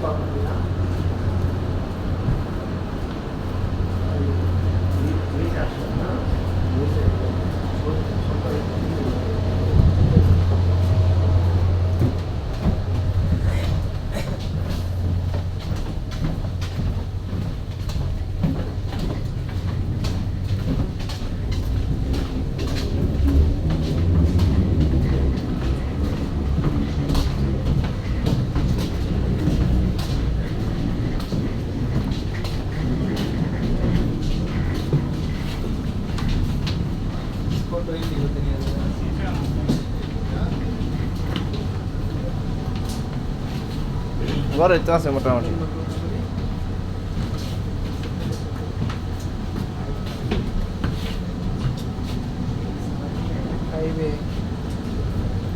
খুব ভালো ফটো এই দিকে নিয়ে ঘরে তো আছে মোটামুটি হাইওয়ে